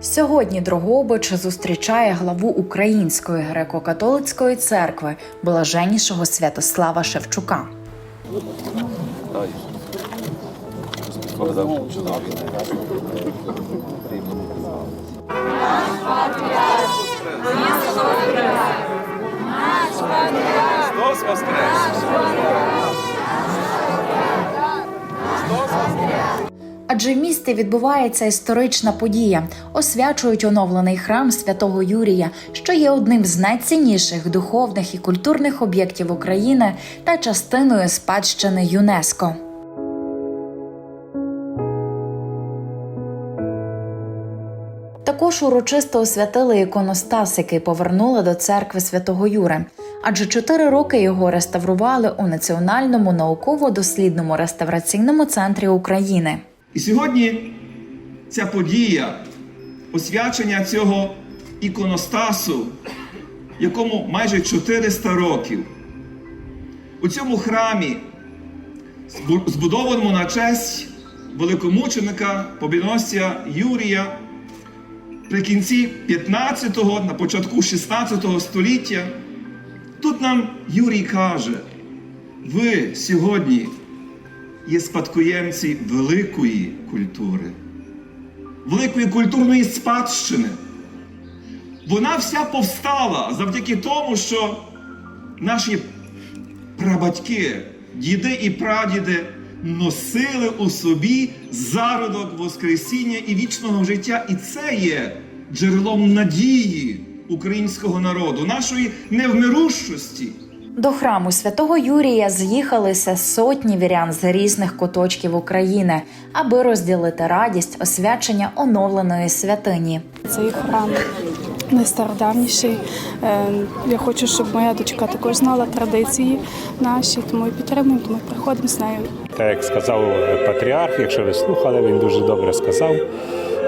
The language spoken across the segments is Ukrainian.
Сьогодні Дрогобич зустрічає главу Української греко-католицької церкви блаженнішого Святослава Шевчука. Христос Адже в місті відбувається історична подія. Освячують оновлений храм святого Юрія, що є одним з найцінніших духовних і культурних об'єктів України та частиною спадщини ЮНЕСКО. Також урочисто освятили іконостас, який повернули до церкви святого Юри. Адже чотири роки його реставрували у Національному науково-дослідному реставраційному центрі України. І сьогодні ця подія, освячення цього іконостасу, якому майже 400 років, у цьому храмі, збудованому на честь великомученика побідоносця Юрія, при кінці 15-го, на початку 16 го століття, тут нам Юрій каже: ви сьогодні є спадкоємці великої культури, великої культурної спадщини. Вона вся повстала завдяки тому, що наші прабатьки, діди і прадіди носили у собі зародок Воскресіння і вічного життя. І це є джерелом надії українського народу, нашої невмирущості. До храму святого Юрія з'їхалися сотні вірян з різних куточків України, аби розділити радість освячення оновленої святині. Цей храм найстародавніший. Е, Я хочу, щоб моя дочка також знала традиції наші, тому і підтримуємо, тому і приходимо з нею. Так як сказав е, патріарх, якщо ви слухали, він дуже добре сказав.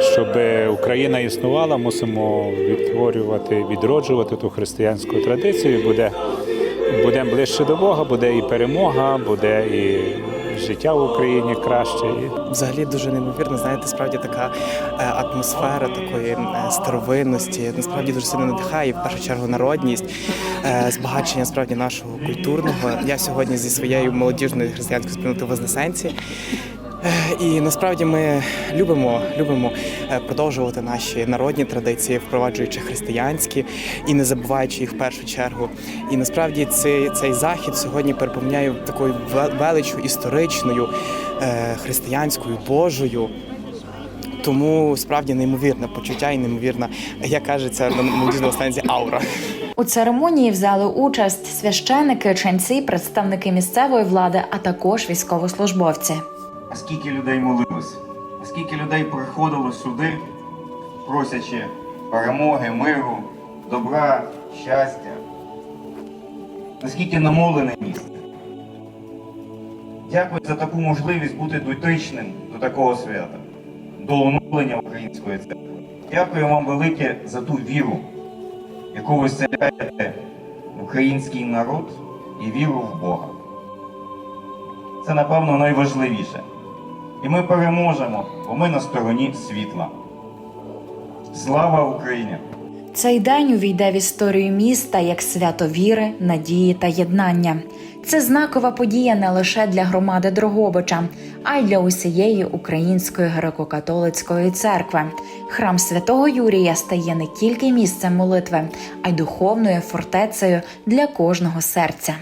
Щоб Україна існувала, мусимо відтворювати, відроджувати ту християнську традицію. Буде будемо ближче до Бога, буде і перемога, буде і життя в Україні краще. Взагалі дуже неймовірно, знаєте, справді така е, атмосфера такої е, старовинності, насправді дуже сильно надихає, в першу чергу народність, е, збагачення справді нашого культурного. Я сьогодні зі своєю молодіжною християнською спільнотою Вознесенці. Е, І насправді ми любимо, любимо е, продовжувати наші народні традиції, впроваджуючи християнські і не забуваючи їх в першу чергу. І насправді цей, цей захід сьогодні переповняє такою ве- величю історичною, е, християнською, Божою. Тому справді неймовірне почуття і неймовірна, як кажеться на молодіжному станції аура. У церемонії взяли участь священики, ченці, представники місцевої влади, а також військовослужбовці. А скільки людей молилось, а скільки людей приходило сюди, просячи перемоги, миру, добра, щастя. Наскільки намолене місце. Дякую за таку можливість бути дотичним до такого свята, до оновлення української церкви. Дякую вам велике за ту віру, яку ви вселяєте в український народ і віру в Бога. Це, напевно, найважливіше. І ми переможемо, бо ми на стороні світла. Слава Україні! Цей день увійде в історію міста як свято віри, надії та єднання. Це знакова подія не лише для громади Дрогобича, а й для усієї української греко-католицької церкви. Храм святого Юрія стає не тільки місцем молитви, а й духовною фортецею для кожного серця.